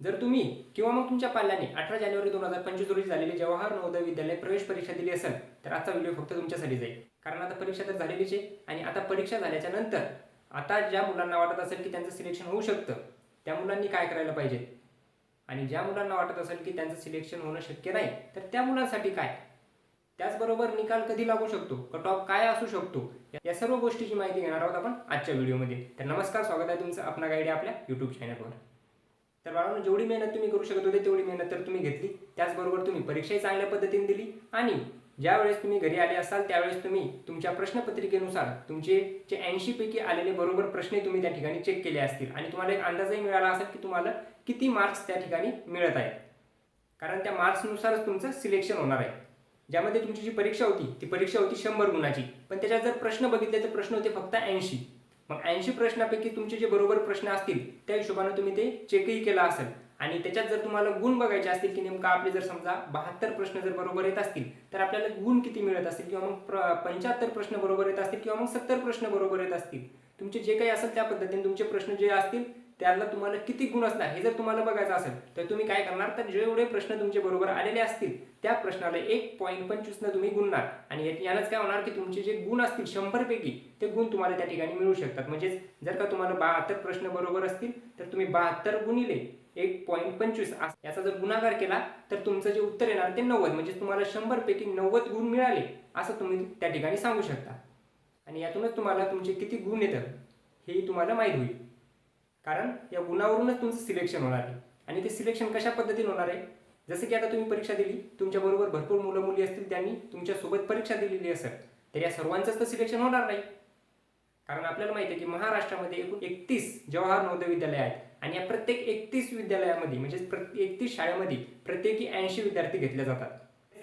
जर तुम्ही किंवा मग तुमच्या पाल्याने अठरा जानेवारी दोन हजार पंचवीस रोजी झालेली जवाहर नवोदय विद्यालय प्रवेश परीक्षा दिली असेल तर आजचा व्हिडिओ फक्त तुमच्यासाठी जाईल. कारण आता परीक्षा तर झालेलीच आहे आणि आता परीक्षा झाल्याच्यानंतर आता ज्या मुलांना वाटत असेल की त्यांचं सिलेक्शन होऊ शकतं त्या मुलांनी काय करायला पाहिजे? आणि ज्या मुलांना वाटत असेल की त्यांचं सिलेक्शन होणं शक्य नाही तर त्या मुलांसाठी काय? त्याचबरोबर निकाल कधी लागू शकतो? कट ऑफ काय असू शकतो? या सर्व गोष्टीची माहिती घेणार आहोत आपण आजच्या व्हिडिओमध्ये. तर नमस्कार स्वागत आहे तुमचं आपला गाईड आपल्या युट्यूब चॅनलवर तर बाळांनो जेवढी मेहनत तुम्ही करू शकत होते तेवढी मेहनत तर तुम्ही घेतली. त्याचबरोबर तुम्ही परीक्षाही चांगल्या पद्धतीने दिली. आणि ज्यावेळेस तुम्ही घरी आले असाल त्यावेळेस तुम्ही तुमच्या प्रश्नपत्रिकेनुसार तुमचे जे ऐंशी पैकी आलेले बरोबर प्रश्नही तुम्ही त्या ठिकाणी चेक केले असतील. आणि तुम्हाला एक अंदाजही मिळाला असेल की तुम्हाला किती मार्क्स त्या ठिकाणी मिळत आहेत. कारण त्या मार्क्सनुसारच तुमचं सिलेक्शन होणार आहे. ज्यामध्ये तुमची जी परीक्षा होती ती परीक्षा होती शंभर गुणाची. पण त्याच्यात जर प्रश्न बघितले तर प्रश्न होते फक्त ऐंशी. मग ऐंशी प्रश्नापैकी तुमचे जे बरोबर प्रश्न असतील त्या हिशोबाने तुम्ही ते चेकही केला असेल. आणि त्याच्यात जर तुम्हाला गुण बघायचे असतील की नेमका आपले जर समजा बहात्तर प्रश्न जर बरोबर येत असतील तर आपल्याला गुण किती मिळत असतील? किंवा मग पंच्याहत्तर प्रश्न बरोबर येत असतील? किंवा मग सत्तर प्रश्न बरोबर येत असतील? तुमचे जे काही असेल त्या पद्धतीने तुमचे प्रश्न जे असतील त्याला तुम्हाला किती गुण असणार हे जर तुम्हाला बघायचं असेल तर तुम्ही काय करणार? तर जेवढे प्रश्न तुमचे बरोबर आलेले असतील त्या प्रश्नाला एक पॉईंट पंचवीसनं तुम्ही गुणणार. आणि यालाच यानंच काय होणार? की तुमचे जे गुण असतील शंभरपैकी ते गुण तुम्हाला त्या ठिकाणी मिळू शकतात. म्हणजेच जर का तुम्हाला बहात्तर प्रश्न बरोबर असतील तर तुम्ही बहात्तर गुणिले एक पॉईंट पंचवीस याचा जर गुणाकार केला तर तुमचं जे उत्तर येणार ते नव्वद. म्हणजे तुम्हाला शंभरपैकी नव्वद गुण मिळाले असं तुम्ही त्या ठिकाणी सांगू शकता. आणि यातूनच तुम्हाला तुमचे किती गुण येतात हेही तुम्हाला माहीत होईल. कारण या गुणावरूनच तुमचं सिलेक्शन होणार आहे. आणि ते सिलेक्शन कशा पद्धतीने होणार आहे? जसं की आता तुम्ही परीक्षा दिली तुमच्याबरोबर भरपूर मुलं मुली असतील त्यांनी तुमच्यासोबत परीक्षा दिलेली असेल तर या सर्वांचंच तर सिलेक्शन होणार नाही. कारण आपल्याला माहिती आहे की महाराष्ट्रामध्ये एकूण एकतीस जवाहर नवोदय विद्यालय आहेत. आणि या प्रत्येक एकतीस विद्यालयामध्ये म्हणजे एकतीस शाळेमध्ये प्रत्येकी ऐंशी विद्यार्थी घेतले जातात.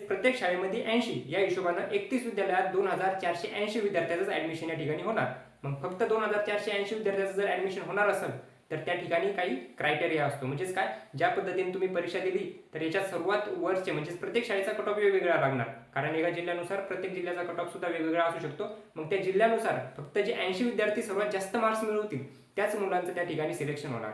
प्रत्येक शाळेमध्ये ऐंशी या हिशोबानं एकतीस विद्यालयात दोन हजार चारशे ऐंशी विद्यार्थ्याचंच ऍडमिशन या ठिकाणी होणार. मग फक्त दोन हजार चारशे ऐंशी विद्यार्थ्याचं जर ऍडमिशन होणार असेल तर त्या ठिकाणी काही क्रायटेरिया असतो. म्हणजेच काय? ज्या पद्धतीने तुम्ही परीक्षा दिली तर याच्यात सर्वात वरचे म्हणजेच प्रत्येक शाळेचा कट ऑफ वेगवेगळा लागणार. कारण एका जिल्ह्यानुसार प्रत्येक जिल्ह्याचा कट ऑफ सुद्धा वेगवेगळा असू शकतो. मग त्या जिल्ह्यानुसार फक्त जे ऐंशी विद्यार्थी सर्वात जास्त मार्क्स मिळवतील त्याच मुलांचं त्या ठिकाणी सिलेक्शन होणार.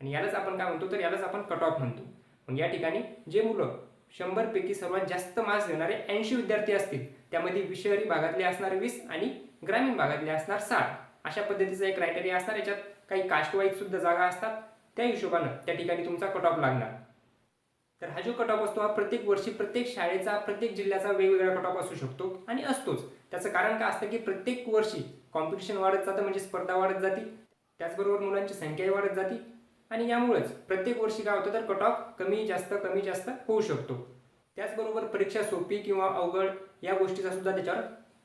आणि यालाच आपण काय म्हणतो? तर यालाच आपण कट ऑफ म्हणतो. मग या ठिकाणी जे मुलं शंभरपैकी सर्वात जास्त मार्क्स घेणारे ऐंशी विद्यार्थी असतील त्यामध्ये शहरी भागातले असणार वीस आणि ग्रामीण भागातले असणार साठ. अशा पद्धतीचा एक क्रायटेरिया असणार याच्यात. काही कास्ट सुद्धा जागा असतात त्या हिशोबानं त्या ठिकाणी तुमचा कट ऑफ लागणार. तर हा जो कट ऑफ असतो हा प्रत्येक वर्षी प्रत्येक शाळेचा प्रत्येक जिल्ह्याचा वेगवेगळा कट ऑफ असू शकतो आणि असतोच. त्याचं कारण काय असतं की प्रत्येक वर्षी कॉम्पिटिशन वाढत जातं म्हणजे स्पर्धा वाढत जाते त्याचबरोबर मुलांची संख्याही वाढत जाते आणि यामुळेच प्रत्येक वर्षी काय होतं तर कट ऑफ कमी जास्त कमी जास्त होऊ शकतो. त्याचबरोबर परीक्षा सोपी किंवा अवघड या गोष्टीचा सुद्धा त्याच्यावर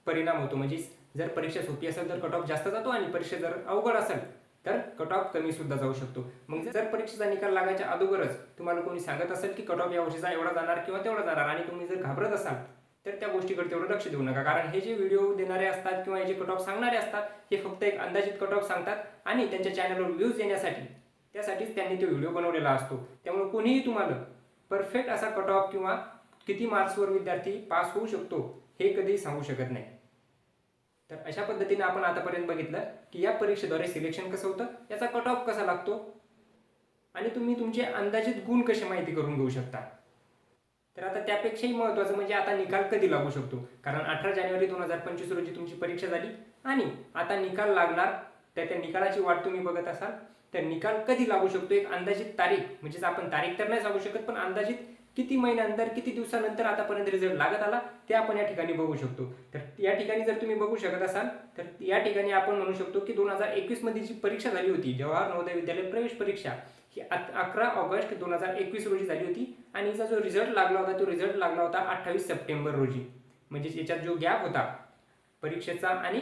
परिणाम होतो. म्हणजे जर परीक्षा सोपी असेल तर कट ऑफ जास्त जातो आणि परीक्षा जर अवघड असेल तर कट ऑफ कमी सुद्धा जाऊ शकतो. मग जर परीक्षेचा निकाल लागायच्या अगोदरच तुम्हाला कोणी सांगत असेल की कट ऑफ या वर्षीचा एवढा जाणार किंवा तेवढा जाणार आणि तुम्ही जर घाबरत असाल तर त्या गोष्टीकडे तेवढं लक्ष देऊ नका. कारण हे जे व्हिडिओ देणारे असतात किंवा हे जे कट ऑफ सांगणारे असतात हे फक्त एक अंदाजित कट ऑफ सांगतात आणि त्यांच्या चॅनलवर व्ह्यूज येण्यासाठी त्यासाठीच त्यांनी तो व्हिडिओ बनवलेला असतो. त्यामुळे कोणीही तुम्हाला परफेक्ट असा कट ऑफ किंवा किती मार्क्सवर विद्यार्थी पास होऊ शकतो हे कधीही सांगू शकत नाही. तर अशा पद्धतीने आपण आतापर्यंत बघितलं की या परीक्षेद्वारे सिलेक्शन कसं होतं याचा कट ऑफ कसा लागतो? आणि तुम्ही तुमचे अंदाजित गुण कसे माहिती करून घेऊ शकता? तर आता त्यापेक्षाही महत्त्वाचं म्हणजे आता निकाल कधी लागू शकतो? कारण अठरा जानेवारी दोन हजार पंचवीस रोजी तुमची परीक्षा झाली आणि आता निकाल लागणार तर त्या निकालाची वाट तुम्ही बघत असाल. तर निकाल कधी लागू शकतो? एक अंदाजित तारीख म्हणजेच आपण तारीख तर नाही सांगू शकत पण अंदाजित किती महिन्यानंतर किती दिवसानंतर आतापर्यंत रिझल्ट लागत आला ते आपण या ठिकाणी बघू शकतो. तर या ठिकाणी जर तुम्ही बघू शकत असाल तर या ठिकाणी आपण म्हणू शकतो की दोन हजार एकवीसमध्ये जी परीक्षा झाली होती जवाहर नवोदय विद्यालय प्रवेश परीक्षा ही अकरा ऑगस्ट दोन हजार एकवीस रोजी झाली होती आणि हिचा जो रिझल्ट लागला होता तो रिझल्ट लागला होता अठ्ठावीस सप्टेंबर रोजी. म्हणजे याच्यात जो गॅप होता परीक्षेचा आणि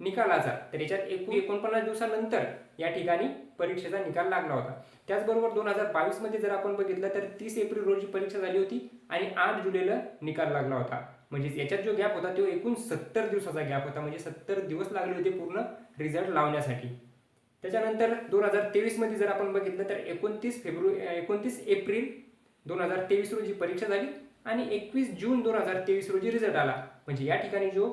निकालाचा तर याच्यात एकूण एकोणपन्नास दिवसानंतर या ठिकाणी परीक्षेचा निकाल लागला होता. त्याचबरोबर दोन हजार बावीसमध्ये जर आपण बघितलं तर तीस एप्रिल रोजी परीक्षा झाली होती आणि आठ जुलैला निकाल लागला होता. म्हणजे याच्यात जो गॅप होता तो एकूण सत्तर दिवसाचा गॅप होता. म्हणजे सत्तर दिवस लागले होते पूर्ण रिझल्ट लावण्यासाठी. त्याच्यानंतर दोन हजार तेवीसमध्ये जर आपण बघितलं तर एकोणतीस फेब्रुवारी एकोणतीस एप्रिल दोन हजार तेवीस रोजी परीक्षा झाली आणि एकवीस जून दोन हजार तेवीस रोजी रिझल्ट आला. म्हणजे या ठिकाणी जो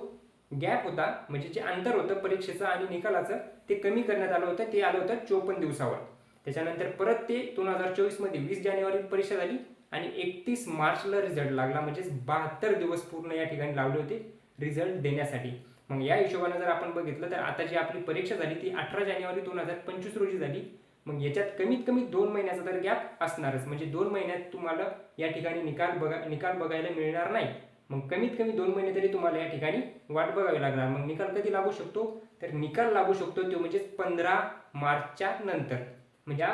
गॅप होता म्हणजे जे अंतर होतं परीक्षेचं आणि निकालाचं ते कमी करण्यात आलं होतं ते आलं होतं चोपन्न दिवसावर. त्याच्यानंतर परत ते दोन हजार चोवीसमध्ये वीस जानेवारी परीक्षा झाली आणि एकतीस मार्चला रिझल्ट लागला म्हणजेच बहात्तर दिवस पूर्ण या ठिकाणी लावले होते रिझल्ट देण्यासाठी. मग या हिशोबाने जर आपण बघितलं तर आता जी आपली परीक्षा झाली ती अठरा जानेवारी दोन हजार पंचवीस रोजी झाली. मग याच्यात कमीत कमी दोन महिन्याचा तर गॅप असणारच. म्हणजे दोन महिन्यात तुम्हाला या ठिकाणी निकाल बघा निकाल बघायला मिळणार नाही. मग कमीत कमी दोन महिने तरी तुम्हाला या ठिकाणी वाट बघावी लागणार. मग निकाल कधी लागू शकतो? तर निकाल लागू शकतो तो म्हणजे पंधरा मार्चच्या नंतर. म्हणजे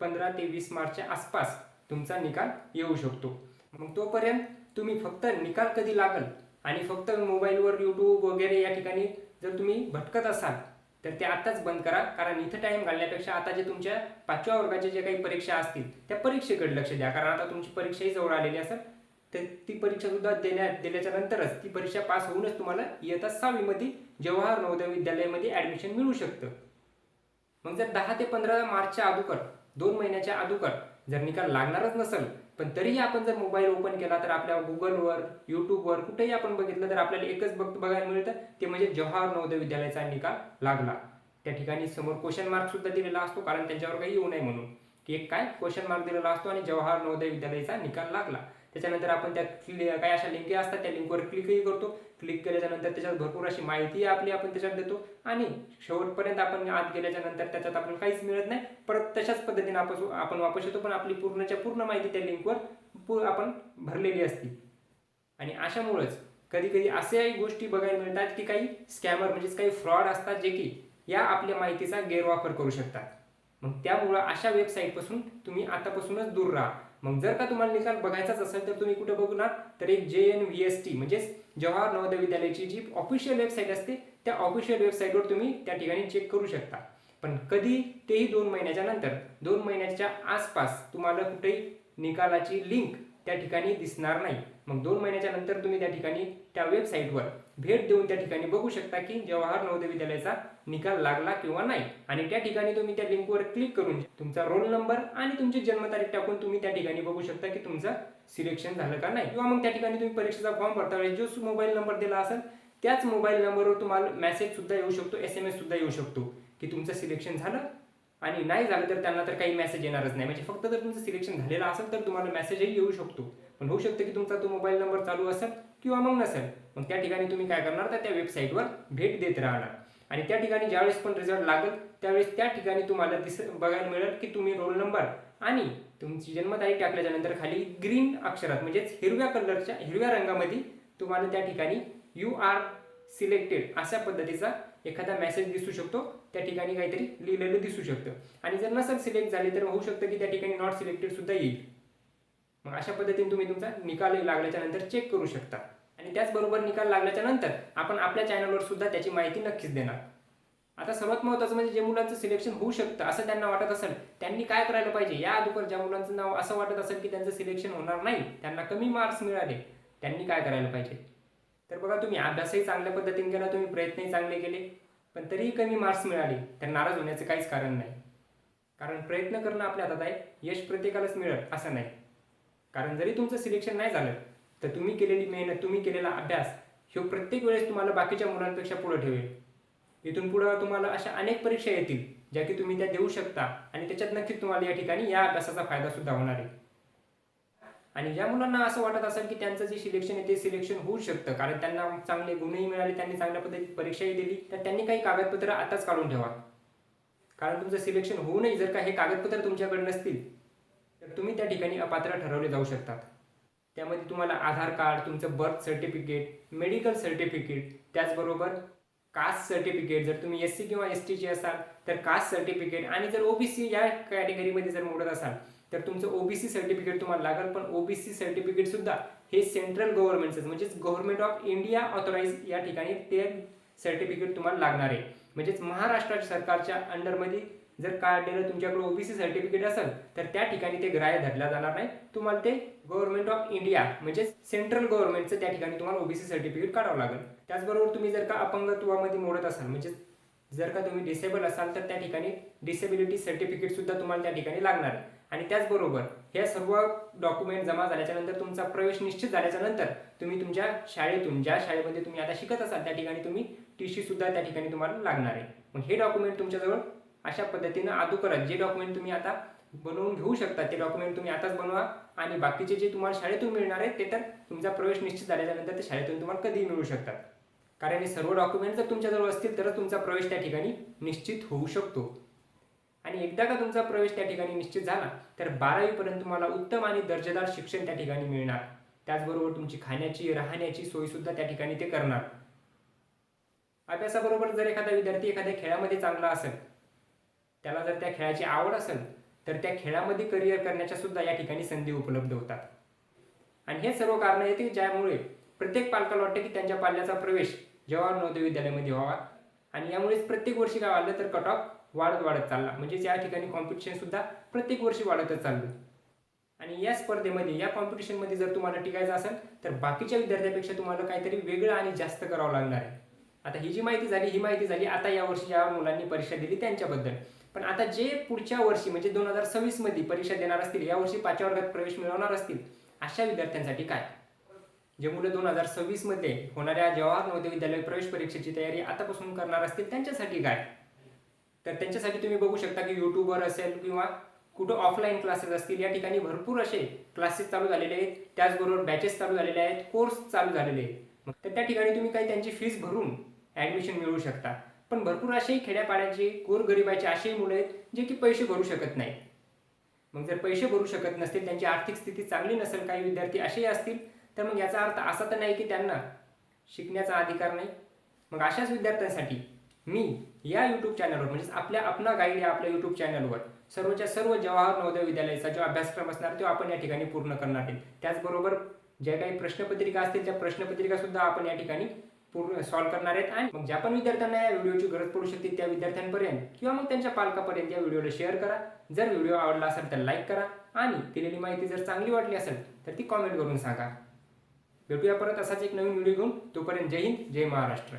पंधरा ते वीस मार्चच्या आसपास तुमचा निकाल येऊ शकतो. मग तोपर्यंत तुम्ही फक्त निकाल कधी लागल आणि फक्त मोबाईलवर यूट्यूब वगैरे या ठिकाणी जर तुम्ही भटकत असाल तर ते आताच बंद करा. कारण इथं टाईम घालण्यापेक्षा आता जे तुमच्या पाचव्या वर्गाच्या जे काही परीक्षा असतील त्या परीक्षेकडे लक्ष द्या. कारण आता तुमची परीक्षाही जवळ आलेली असेल तर ती परीक्षा सुद्धा देण्यात दिल्याच्या नंतरच ती परीक्षा पास होऊनच तुम्हाला इयत्ता सहावीमध्ये जवाहर नवोदय विद्यालयामध्ये ऍडमिशन मिळू शकतं. मग जर दहा ते पंधरा मार्चच्या अगोदर दोन महिन्याच्या अगोदर जर निकाल लागणारच नसेल पण तरीही आपण जर मोबाईल ओपन केला तर आपल्या गुगलवर यूट्यूबवर कुठेही आपण बघितलं तर आपल्याला एकच बघ बघायला मिळतं ते म्हणजे जवाहर नवोदय विद्यालयाचा निकाल लागला. त्या ठिकाणी समोर क्वेश्चन मार्क सुद्धा दिलेला असतो कारण त्यांच्यावर काही येऊ नये म्हणून. की एक काय? क्वेश्चन मार्क दिलेला असतो आणि जवाहर नवोदय विद्यालयाचा निकाल लागला. त्याच्यानंतर आपण त्या काही अशा लिंक असतात त्या लिंकवर क्लिकही करतो. क्लिक केल्याच्यानंतर त्याच्यात भरपूर अशी माहिती आपली आपण त्याच्यात देतो. आणि शेवटपर्यंत आपण आत गेल्याच्यानंतर त्याच्यात आपण काहीच मिळत नाही. परत तशाच पद्धतीने आपण आपण वापस येतो पण आपली पूर्णच्या पूर्ण माहिती त्या लिंकवर आपण भरलेली असते. आणि अशामुळेच कधी कधी अशाही गोष्टी बघायला मिळतात की काही स्कॅमर म्हणजेच काही फ्रॉड असतात जे की या आपल्या माहितीचा गैरवापर करू शकतात. मग त्यामुळं अशा वेबसाईटपासून तुम्ही आतापासूनच दूर राहा. मग जर का तुम्हाला निकाल बघायचाच असेल तर तुम्ही कुठं बघणार तर एक जे एन व्ही एस टी म्हणजेच जवाहर नवोदय विद्यालयाची जी ऑफिशियल वेबसाईट असते त्या ऑफिशियल वेबसाईटवर तुम्ही त्या ठिकाणी चेक करू शकता. पण कधी तेही दोन महिन्याच्या नंतर दोन महिन्याच्या आसपास तुम्हाला कुठेही निकालाची लिंक त्या ठिकाणी दिसणार नाही. मग दोन महिन्याच्या नंतर तुम्ही त्या ठिकाणी त्या वेबसाईटवर भेट देऊन त्या ठिकाणी बघू शकता की जवाहर नवोदय विद्यालयाचा निकाल लागला किंवा नाही. आणि त्या ठिकाणी तुम्ही त्या लिंकवर क्लिक करून तुमचा रोल नंबर आणि तुमची जन्मतारीख टाकून तुम्ही त्या ठिकाणी बघू शकता की तुमचं सिलेक्शन झालं का नाही. किंवा मग त्या ठिकाणी तुम्ही परीक्षेचा फॉर्म भरता वेळेस जो मोबाईल नंबर दिला असेल त्याच मोबाईल नंबरवर तुम्हाला मेसेज सुद्धा येऊ शकतो एस एम एस सुद्धा येऊ शकतो की तुमचं सिलेक्शन झालं आणि नाही झालं तर त्यांना तर काही मेसेज येणारच नाही. म्हणजे फक्त जर तुमचं सिलेक्शन झालेलं असेल तर तुम्हाला मेसेजही येऊ शकतो. पण होऊ शकतं की तुमचा तो मोबाईल नंबर चालू असेल किंवा मग नसेल. मग त्या ठिकाणी तुम्ही काय करणार? तर त्या वेबसाईटवर भेट देत राहणार. आणि त्या ठिकाणी ज्यावेळेस पण रिझल्ट लागेल त्यावेळेस त्या ठिकाणी तुम्हाला दिस बघायला मिळेल की तुम्ही रोल नंबर आणि तुमची जन्मतारीख टाकल्याच्या नंतर खाली ग्रीन अक्षरात म्हणजेच हिरव्या कलरच्या हिरव्या रंगामध्ये तुम्हाला त्या ठिकाणी यू आर सिलेक्टेड अशा पद्धतीचा एखादा मेसेज दिसू शकतो. त्या ठिकाणी काहीतरी लिहिलेलं दिसू शकतं. आणि जर नसेल सिलेक्ट झाले तर होऊ शकतं की त्या ठिकाणी नॉट सिलेक्टेड सुद्धा येईल. मग अशा पद्धतीने तुम्ही तुमचा निकाल लागल्याच्या नंतर चेक करू शकता. आणि त्याचबरोबर निकाल लागल्याच्या नंतर आपण आपल्या चॅनलवर सुद्धा त्याची माहिती नक्कीच देणार. आता सर्वात महत्त्वाचं म्हणजे जे मुलांचं सिलेक्शन होऊ शकतं असं त्यांना वाटत असेल त्यांनी काय करायला पाहिजे? या अगोदर ज्या मुलांचं नाव असं वाटत असेल की त्यांचं सिलेक्शन होणार नाही त्यांना कमी मार्क्स मिळाले त्यांनी काय करायला पाहिजे? तर बघा तुम्ही अभ्यासही चांगल्या पद्धतीने केला तुम्ही प्रयत्नही चांगले केले पण तरीही कमी मार्क्स मिळाले तर नाराज होण्याचं काहीच कारण नाही. कारण प्रयत्न करणं आपल्या हातात आहे यश प्रत्येकालाच मिळत असं नाही. कारण जरी तुमचं सिलेक्शन नाही झालं तर तुम्ही केलेली मेहनत तुम्ही केलेला अभ्यास ह्यो प्रत्येक वेळेस तुम्हाला बाकीच्या मुलांपेक्षा पुढे ठेवेल. इथून पुढं तुम्हाला अशा अनेक परीक्षा येतील ज्या की तुम्ही त्या देऊ शकता आणि त्याच्यात नक्कीच तुम्हाला या ठिकाणी या अभ्यासाचा फायदा सुद्धा होणार आहे. आणि ज्या मुलांना असं वाटत असेल की त्यांचं जे सिलेक्शन आहे ते सिलेक्शन होऊ शकतं कारण त्यांना चांगले गुणही मिळाले त्यांनी चांगल्या पद्धतीत परीक्षाही दिली तर त्यांनी काही कागदपत्र आताच काढून ठेवा. कारण तुमचं सिलेक्शन होऊ नये जर का हे कागदपत्र तुमच्याकडे नसतील तुम्ही त्या ठिकाणी अपात्र ठरवले जाऊ शकतात. त्यामध्ये तुम्हाला आधार कार्ड तुमचं बर्थ सर्टिफिकेट मेडिकल सर्टिफिकेट त्याचबरोबर कास्ट सर्टिफिकेट जर तुम्ही एस सी किंवा एस टीचे असाल तर कास्ट सर्टिफिकेट आणि जर ओबीसी या कॅटेगरीमध्ये जर मोडत असाल तर तुमचं ओबीसी सर्टिफिकेट तुम्हाला लागेल. पण ओबीसी सर्टिफिकेट सुद्धा हे सेंट्रल गव्हर्नमेंटचं म्हणजेच गव्हर्नमेंट ऑफ इंडिया ऑथोराईज या ठिकाणी ते सर्टिफिकेट तुम्हाला लागणार आहे. म्हणजेच महाराष्ट्र सरकारच्या अंडरमध्ये जर काढलेलं तुमच्याकडे ओबीसी सर्टिफिकेट असेल तर त्या ठिकाणी ते ग्राह्य धरला जाणार नाही. तुम्हाला ते गव्हर्नमेंट ऑफ इंडिया म्हणजे सेंट्रल गव्हर्नमेंटचं त्या ठिकाणी तुम्हाला ओबीसी सर्टिफिकेट काढावं लागेल. त्याचबरोबर तुम्ही जर का अपंगत्वामध्ये मोडत असाल म्हणजे जर का तुम्ही डिसेबल असाल तर त्या ठिकाणी डिसेबिलिटी सर्टिफिकेट सुद्धा तुम्हाला त्या ठिकाणी लागणार. आणि त्याचबरोबर हे सर्व डॉक्युमेंट जमा झाल्याच्यानंतर तुमचा प्रवेश निश्चित झाल्याच्यानंतर तुम्ही तुमच्या शाळेतून ज्या शाळेमध्ये तुम्ही आता शिकत असाल त्या ठिकाणी तुम्ही टी सी सुद्धा त्या ठिकाणी तुम्हाला लागणार आहे. मग हे डॉक्युमेंट तुमच्याजवळ अशा पद्धतीनं अगोदरच जे डॉक्युमेंट तुम्ही आता बनवून घेऊ शकता ते डॉक्युमेंट तुम्ही आताच बनवा आणि बाकीचे जे तुम्हाला शाळेतून मिळणार आहेत ते तर तुमचा प्रवेश निश्चित झाल्याच्यानंतर ते शाळेतून तुम्हाला कधीही मिळू शकतात. कारण हे सर्व डॉक्युमेंट जर तुमच्याजवळ असतील तरच तुमचा प्रवेश त्या ठिकाणी निश्चित होऊ शकतो. आणि एकदा का तुमचा प्रवेश त्या ठिकाणी निश्चित झाला तर बारावीपर्यंत तुम्हाला उत्तम आणि दर्जेदार शिक्षण त्या ठिकाणी मिळणार. त्याचबरोबर तुमची खाण्याची राहण्याची सोय सुद्धा त्या ठिकाणी ते करणार. अभ्यासाबरोबर जर एखादा विद्यार्थी एखाद्या खेळामध्ये चांगला असेल त्याला जर त्या खेळाची आवड असेल तर त्या खेळामध्ये करिअर करण्याच्या सुद्धा या ठिकाणी संधी उपलब्ध होतात. आणि हे सर्व कारणं येते ज्यामुळे प्रत्येक पालकाला वाटतं की त्यांच्या पाल्याचा प्रवेश जवाहर नवोदय विद्यालयामध्ये व्हावा. आणि यामुळेच प्रत्येक वर्षी काय वाढलं तर कट ऑफ वाढत वाढत चालला. म्हणजेच या ठिकाणी कॉम्पिटिशन सुद्धा प्रत्येक वर्षी वाढतच चाललं. आणि या स्पर्धेमध्ये या कॉम्पिटिशनमध्ये जर तुम्हाला टिकायचं असेल तर बाकीच्या विद्यार्थ्यापेक्षा तुम्हाला काहीतरी वेगळं आणि जास्त करावं लागणार आहे. आता ही जी माहिती झाली ही माहिती झाली आता या वर्षी ज्या मुलांनी परीक्षा दिली त्यांच्याबद्दल. पण आता जे पुढच्या वर्षी म्हणजे दोन हजार सव्वीसमध्ये परीक्षा देणार असतील या वर्षी पाचव्या वर्गात प्रवेश मिळवणार असतील अशा विद्यार्थ्यांसाठी काय? जे मुलं दोन हजार सव्वीसमध्ये होणाऱ्या जवाहर नवोदय विद्यालय प्रवेश परीक्षेची तयारी आतापासून करणार असतील त्यांच्यासाठी काय? तर त्यांच्यासाठी तुम्ही बघू शकता की युट्यूबवर असेल किंवा कुठं ऑफलाईन क्लासेस असतील या ठिकाणी भरपूर असे क्लासेस चालू झालेले आहेत. त्याचबरोबर बॅचेस चालू झालेले आहेत कोर्स चालू झालेले आहेत. मग तर त्या ठिकाणी तुम्ही काही त्यांची फीस भरून ॲडमिशन मिळवू शकता. पण भरपूर असेही खेड्यापाड्याचे गोरगरिबाचे असेही मुलं आहेत जे की पैसे भरू शकत नाहीत. मग जर पैसे भरू शकत नसतील त्यांची आर्थिक स्थिती चांगली नसेल काही विद्यार्थी असेही असतील तर मग याचा अर्थ असा तर नाही की त्यांना शिकण्याचा अधिकार नाही. मग अशाच विद्यार्थ्यांसाठी मी या यूट्यूब चॅनलवर म्हणजेच आपल्या अपना गाईड या आपल्या यूट्यूब चॅनलवर सर्वच्या सर्व जवाहर नवोदय विद्यालयाचा जो अभ्यासक्रम असणार तो आपण या ठिकाणी पूर्ण करणार आहे त्याचबरोबर ज्या काही प्रश्नपत्रिका असतील त्या प्रश्नपत्रिकासुद्धा आपण या ठिकाणी पूर्ण सॉल्व्ह करणार आहेत. आणि मग ज्या पण विद्यार्थ्यांना या व्हिडिओची गरज पडू शकते त्या विद्यार्थ्यांपर्यंत किंवा मग त्यांच्या पालकापर्यंत या व्हिडिओला शेअर करा. जर व्हिडिओ आवडला असेल तर लाईक करा. आणि दिलेली माहिती जर चांगली वाटली असेल तर ती कॉमेंट करून सांगा. भेटूया परत असाच एक नवीन व्हिडिओ घेऊन. तोपर्यंत जय हिंद जय महाराष्ट्र.